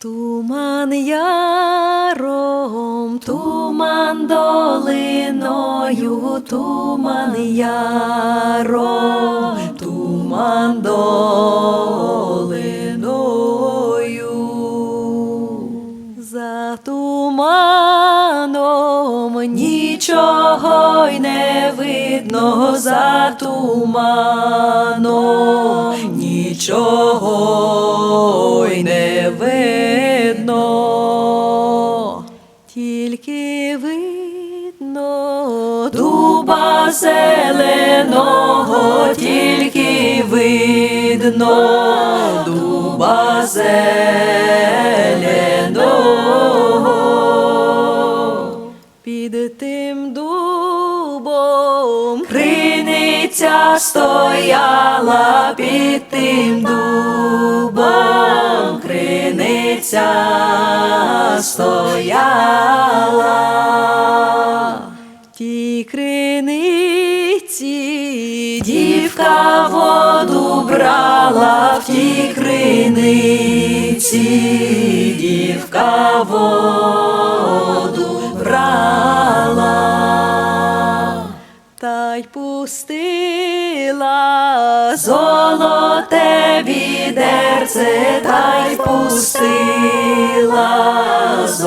Туман яром, туман долиною, туман яром, туман долиною. За туманом нічого й не видно, за туманом нічого тільки видно дуба зеленого, тільки видно дуба зеленого. Під тим дубом криниця стояла, під тим дубом стояла. Тій криниці дівка воду брала, в тій криниці. Дівка воду брала, та й пустила золоте відерце, та й пустила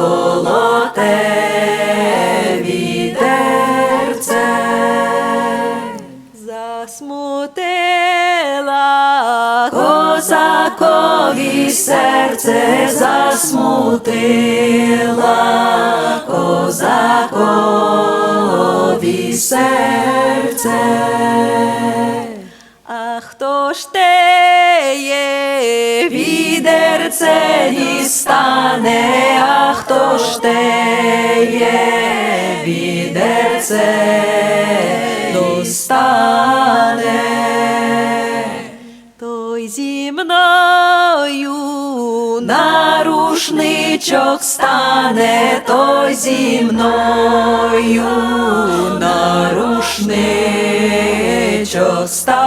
золоте відерце. Засмутила козакові серце, засмутила козакові серце. А хто ж теє відерце дістане, а ж теє відерце достане, той зі мною на стане, той зі мною на стане.